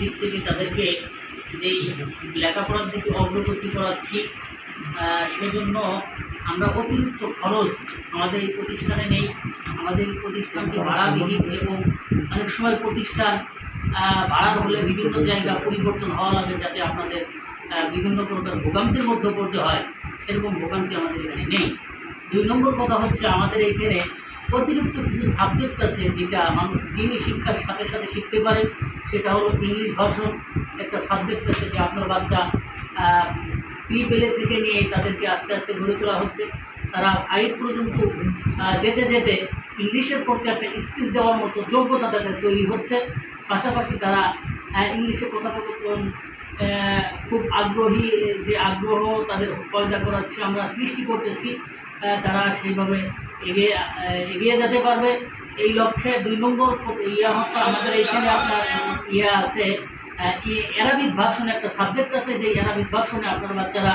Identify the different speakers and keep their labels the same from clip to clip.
Speaker 1: দিক থেকে তাদেরকে যেই লেখাপড়ার দিকে অগ্রগতি করাচ্ছি সেজন্য আমরা অতিরিক্ত খরচ আমাদের এই প্রতিষ্ঠানে নেই। আমাদের এই প্রতিষ্ঠানটি ভাড়াবিহীন এবং অনেক সময় প্রতিষ্ঠান ভাড়ার হলে বিভিন্ন জায়গা পরিবর্তন হওয়া লাগে যাতে আপনাদের বিভিন্ন প্রকার ভোগান্তির মধ্যে পড়তে হয়। সেরকম ভোগান্তি আমাদের এখানে নেই। দুই নম্বর কথা হচ্ছে আমাদের এখানে অতিরিক্ত কিছু সাবজেক্ট আছে যেটা মানুষ দিনই শিক্ষার সাথে সাথে শিখতে পারে, সেটা হলো ইংলিশ ভাষণ একটা সাবজেক্ট আছে যে আপনার বাচ্চা প্রি পেলে থেকে নিয়ে তাদেরকে আস্তে আস্তে গড়ে তোলা হচ্ছে। তারা ফাইভ পর্যন্ত যেতে যেতে ইংলিশের প্রতি একটা স্কিজ দেওয়ার মতো যোগ্যতা তাদের তৈরি হচ্ছে। পাশাপাশি তারা ইংলিশে কথোপকথন খুব আগ্রহী যে আগ্রহ তাদের পয়দা করাচ্ছে, আমরা সৃষ্টি করতেছি তারা সেইভাবে এগিয়ে এগিয়ে যেতে পারবে। এই লক্ষ্যে দুই নম্বর ইয়া হচ্ছে, আমাদের এইখানে আপনার ইয়া আছে অ্যারাবিক ভার্সনে একটা সাবজেক্ট আছে যে অ্যারাবিক ভার্সনে আপনার বাচ্চারা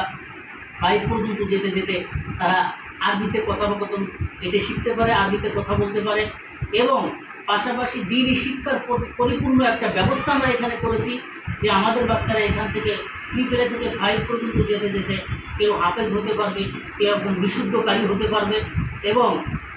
Speaker 1: বাইর পর্যন্ত যেতে যেতে তারা আরবিতে কথোপকথন এতে শিখতে পারে, আরবিতে কথা বলতে পারে এবং পাশাপাশি দিনই শিক্ষার পরিপূর্ণ একটা ব্যবস্থা আমরা এখানে করেছি যে আমাদের বাচ্চারা এখান থেকে প্রিপেলে থেকে ফাইভ পর্যন্ত যেতে যেতে কেউ হাফেজ হতে পারবে, কেউ একজন বিশুদ্ধকারী হতে পারবে এবং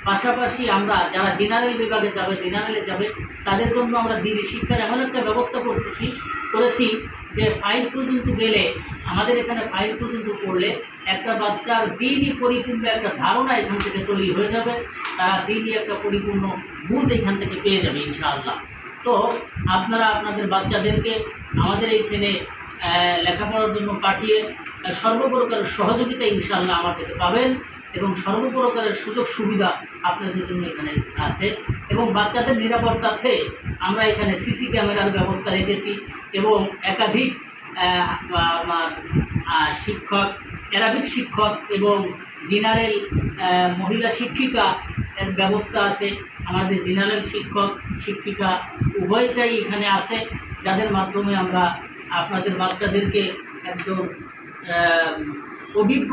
Speaker 1: পাশাপাশি আমরা যারা জেনারেল বিভাগে যাবে জেনারেলে যাবে তাদের জন্য আমরা দিনই শিক্ষার এমন একটা ব্যবস্থা করতেছি করেছি যে ফাইভ পর্যন্ত গেলে আমাদের এখানে ফাইভ পর্যন্ত পড়লে একটা বাচ্চার দিনই পরিপূর্ণ একটা ধারণা এখান থেকে তৈরি হয়ে যাবে তারা দিনই একটা পরিপূর্ণ বুঝ এখান থেকে পেয়ে যাবে ইনশাআল্লাহ। তো আপনারা আপনাদের বাচ্চাদেরকে আমাদের এইখানে লেখাপড়ার জন্য পাঠিয়ে আহ, সর্বপ্রকারের সহযোগিতা ইনশাআল্লাহ আমার থেকে পাবেন। এবং সর্বপ্রকারের সুযোগ সুবিধা আপনাদের জন্য এখানে আছে। এবং বাচ্চাদের নিরাপত্তার্থে আমরা এখানে সিসি ক্যামেরার ব্যবস্থা রেখেছি এবং একাধিক শিক্ষক অ্যারাবিক শিক্ষক এবং জেনারেল মহিলা শিক্ষিকা এর ব্যবস্থা আছে। আমাদের জেনারেল শিক্ষক শিক্ষিকা উভয়টাই এখানে আছে যাদের মাধ্যমে আমরা আপনাদের বাচ্চাদেরকে আহ, অভিজ্ঞ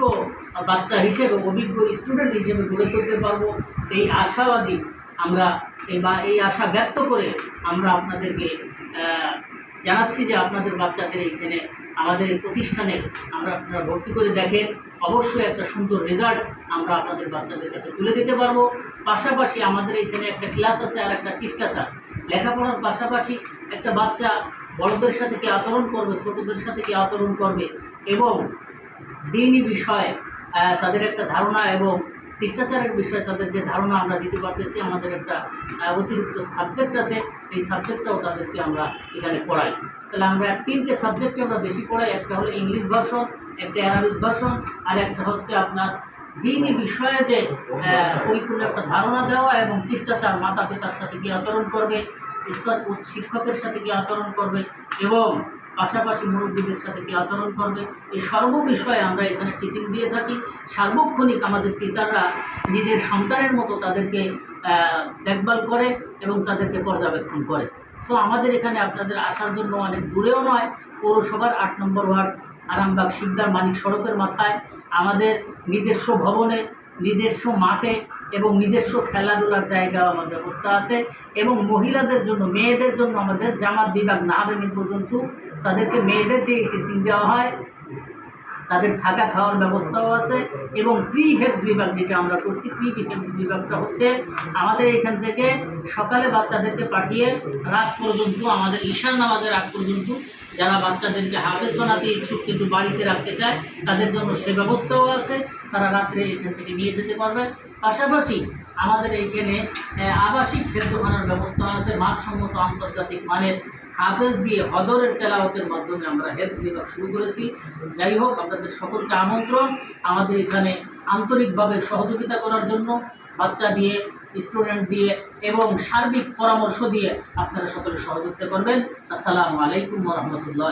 Speaker 1: বাচ্চা হিসেবে, অভিজ্ঞ স্টুডেন্ট হিসেবে গড়ে তুলতে পারব। এই আশাবাদী আমরা বা, এই আশা ব্যক্ত করে আমরা আপনাদেরকে জানাচ্ছি যে আপনাদের বাচ্চাদের এইখানে আমাদের এই প্রতিষ্ঠানে আমরা আপনারা ভর্তি করে দেখেন। অবশ্যই একটা সুন্দর রেজাল্ট আমরা আপনাদের বাচ্চাদের কাছে তুলে দিতে পারব। পাশাপাশি আমাদের এইখানে একটা ক্লাস আছে আর একটা শিষ্টাচার লেখাপড়ার পাশাপাশি একটা বাচ্চা বড়দের সাথে কি আচরণ করবে, ছোটদের সাথে কি আচরণ করবে এবং দিনই বিষয়ে তাদের একটা ধারণা এবং শিষ্টাচারের বিষয়ে তাদের যে ধারণা আমরা দিতে পারতেছি, আমাদের একটা অতিরিক্ত সাবজেক্ট আছে এই সাবজেক্টটাও তাদেরকে আমরা এখানে পড়াই। তাহলে আমরা তিনটে সাবজেক্টে আমরা বেশি পড়াই, একটা হলো ইংলিশ ভার্সন একটা অ্যারাবিক ভার্সন আর একটা হচ্ছে আপনার দিনই বিষয়ে যে পরিপূর্ণ একটা ধারণা দেওয়া এবং শিষ্টাচার মাতা পিতার সাথে কি আচরণ করবে শিক্ষকের সাথে কি আচরণ করবে এবং পাশাপাশি মুরব্বীদের সাথে কি আচরণ করবে? এই সর্ব বিষয়ে আমরা এখানে টিচিং দিয়ে থাকি। সার্বক্ষণিক আমাদের টিচাররা নিজের সন্তানের মতো তাদেরকে দেখভাল করে এবং তাদেরকে পর্যবেক্ষণ করে। সো আমাদের এখানে আপনাদের আসার জন্য অনেক দূরেও নয়। পৌরসভার আট নম্বর ওয়ার্ড, আরামবাগ শিকদার মানিক সড়কের মাথায়। আমাদের নিজস্ব ভবনে, নিজস্ব মাঠে এবং নিজস্ব খেলাধুলার জায়গা আমার ব্যবস্থা আছে এবং মহিলাদের জন্য, মেয়েদের জন্য আমাদের জামাত বিভাগ না ভেঙে পর্যন্ত তাদেরকে মেয়েদের দিয়ে টিচিং দেওয়া হয়। তাদের থাকা খাওয়ার ব্যবস্থাও আছে এবং প্রি হেপস বিভাগ যেটা আমরা করছি প্রি হেপস বিভাগটা হচ্ছে আমাদের এখান থেকে সকালে বাচ্চাদেরকে পাঠিয়ে রাত পর্যন্ত, আমাদের ঈশান নামাজের আগ পর্যন্ত যারা বাচ্চাদেরকে হাফেজ বানাতে ইচ্ছুক কিন্তু বাড়িতে রাখতে চায়, তাদের জন্য সে ব্যবস্থাও আছে, তারা রাত্রে এখান থেকে নিয়ে যেতে পারবে। পাশাপাশি আমাদের এইখানে আবাসিক হেফজখানার ব্যবস্থা আছে, মানসম্মত আন্তর্জাতিক মানের হাফেজ দিয়ে হদরের তেলাওয়াতের মাধ্যমে আমরা হেলথ নেওয়া শুরু করেছি। যাই হোক, আপনাদের সকলকে আমন্ত্রণ। আমাদের এখানে আন্তরিকভাবে সহযোগিতা করার জন্য বাচ্চা দিয়ে, স্টুডেন্ট দিয়ে এবং সার্বিক পরামর্শ দিয়ে আপনারা সকলে সহযোগিতা করবেন। আসসালামু আলাইকুম রহমতুল্লাহ